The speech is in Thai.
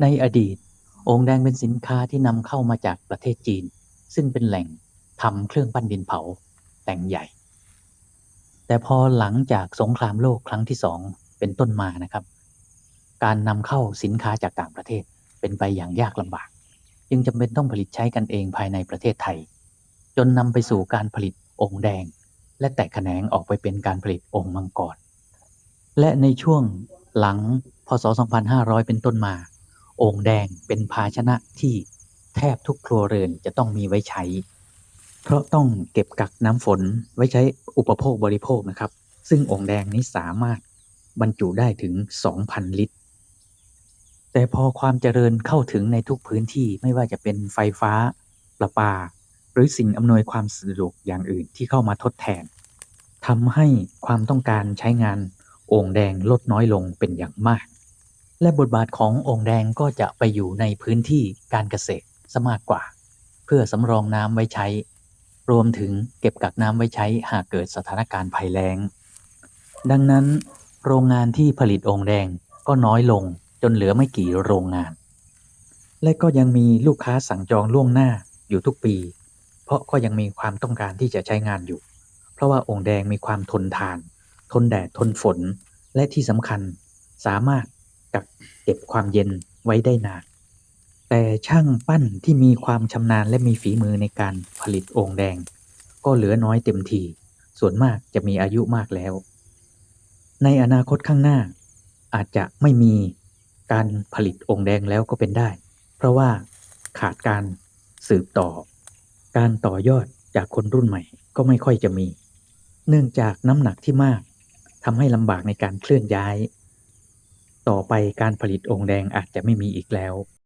ในอดีตโอ่งแดงเป็นสินค้าที่นำเข้ามาจากประเทศจีน ซึ่งเป็นแหล่งทำเครื่องปั้นดินเผาแหล่งใหญ่ แต่พอหลังจากสงครามโลกครั้งที่สองเป็นต้นมานะครับ การนำเข้าสินค้าจากต่างประเทศเป็นไปอย่างยากลำบาก จึงจำเป็นต้องผลิตใช้กันเองภายในประเทศไทย จนนำไปสู่การผลิตโอ่งแดง และแตกแขนงออกไปเป็นการผลิตโอ่งมังกรและในช่วงหลังพศ 2500 เป็นต้นมา โอ่งแดงเป็นภาชนะที่แทบทุกครัวเรือนจะต้องมีไว้ใช้ เพราะต้องเก็บกักน้ำฝนไว้ใช้อุปโภคบริโภคนะครับ ซึ่งโอ่งแดงนี้สามารถบรรจุได้ถึง 2,000 ลิตร แต่พอความเจริญเข้าถึงในทุกพื้นที่ไม่ว่าจะเป็นไฟฟ้า ประปา หรือสิ่งอำนวยความสะดวกอย่างอื่นที่เข้ามาทดแทนทำให้ความต้องการใช้งานโอ่งแดงลดน้อยลงเป็นอย่างมาก และบทบาทของโอ่งแดงก็จะไปอยู่ในพื้นที่การเกษตรซะมากกว่า เพื่อสำรองน้ำไว้ใช้ รวมถึงเก็บกักน้ำไว้ใช้หากเกิดสถานการณ์ภัยแล้ง ดังนั้นโรงงานที่ผลิตโอ่งแดงก็น้อยลงจนเหลือไม่กี่โรงงาน และก็ยังมีลูกค้าสั่งจองล่วงหน้าอยู่ทุกปี เพราะก็ยังมีความต้องการที่จะใช้งานอยู่ เพราะว่าโอ่งแดงมีความทนทาน ทนแดดทนฝน และที่สำคัญสามารถ กักเก็บความเย็นไว้ได้นาน แต่ช่างปั้นที่มีความชำนาญและมีฝีมือในการผลิตโอ่งแดง ก็เหลือน้อยเต็มที ส่วนมากจะมีอายุมากแล้ว ในอนาคตข้างหน้า อาจจะไม่มีการผลิตโอ่งแดงแล้วก็เป็นได้ เพราะว่าขาดการสืบต่อ การต่อยอดจากคนรุ่นใหม่ก็ไม่ค่อยจะมี เนื่องจากน้ำหนักที่มากทำให้ลำบากในการเคลื่อนย้าย ต่อไปการผลิตโอ่งแดงอาจจะไม่มีอีกแล้ว